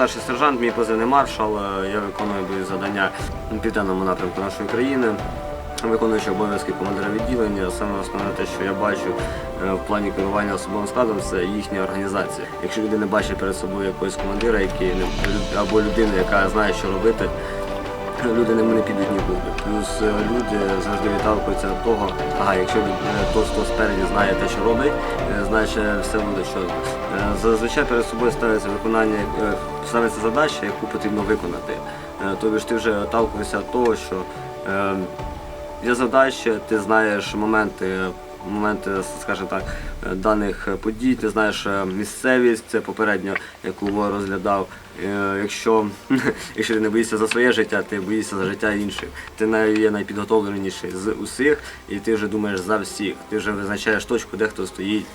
старший сержант, мій позивний маршал. Е, Я виконую бойові завдання на південному напрямку нашої країни. Виконуючи обов'язки командира відділення, саме основне те, що я бачу е, в плані керування особовим складом, це їхня організація. Якщо людина бачить перед собою якогось командира, який або людину, яка знає, що робити, люди не підуть нікуди. Плюс е, люди завжди відталкуються від того, ага, якщо е, той, хто спереді знає те, що робить, е, значить все буде що. Зазвичай перед собою ставиться виконання, ставиться задача, яку потрібно виконати. Тобто ж ти вже отталкуєшся від того, що е, є задача, ти знаєш моменти. Моменти, скажімо так, е, даних подій, ти знаєш е, місцевість, це попередньо, яку розглядав. Е, Якщо, якщо ти не боїшся за своє життя, ти боїшся за життя інших. Ти є найпідготовленіший з усіх, і ти вже думаєш за всіх. Ти вже визначаєш точку, де хто стоїть.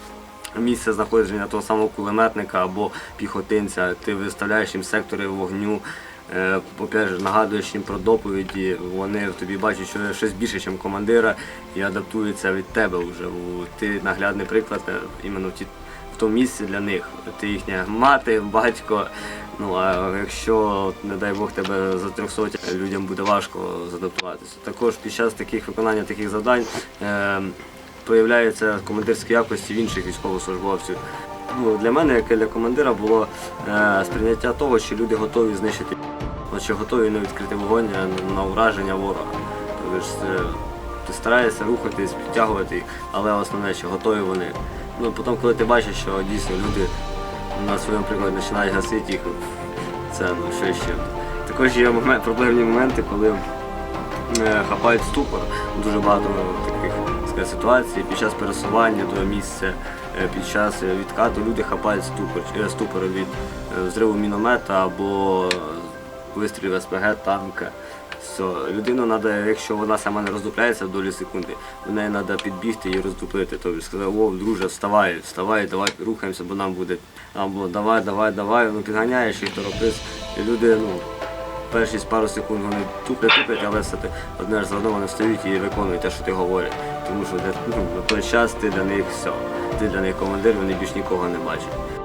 Місце знаходження того самого кулеметника або піхотинця, ти виставляєш їм сектори вогню, е, опять же, нагадуєш їм про доповіді, вони в тобі бачать, що щось більше, ніж командира, і адаптуються від тебе вже. Ти наглядний приклад е, іменно в, ті, в тому місці для них. Ти їхня мати, батько. Ну а якщо, не дай Бог, тебе за 300, людям буде важко задаптуватися. Також під час таких виконання таких завдань. Е, проявляються командирські якості в інших військовослужбовців. Ну, для мене, як і для командира, було е, сприйняття того, що люди готові знищити, от готові на відкрити вогонь на ураження ворога. Тобто ж, е, ти стараєшся рухатись, підтягувати, але основне, що готові вони. Ну, потім, коли ти бачиш, що дійсно люди на своєму прикладі починають гасити їх, це ну, що ще. Також є момент, проблемні моменти, коли е, хапають ступор. Дуже багато таких сказати, ситуацій під час пересування до місця, е, під час відкату люди хапають ступор, ступор від взриву міномета або вистрілів СПГ, танка. Все. Людину треба, якщо вона сама не роздупляється в долі секунди, до неї треба підбігти і роздуплити. Тобто сказати, о, друже, вставай, вставай, давай рухаємося, бо нам буде. Або давай, давай, давай, ну підганяєш їх торопись. І люди, ну, перші пару секунд вони туплять, туплять, але все одне ж за одним вони встають і виконують те, що ти говориш. Тому що ну, на той час ти для них все. Ти для них командир, вони більш нікого не бачать.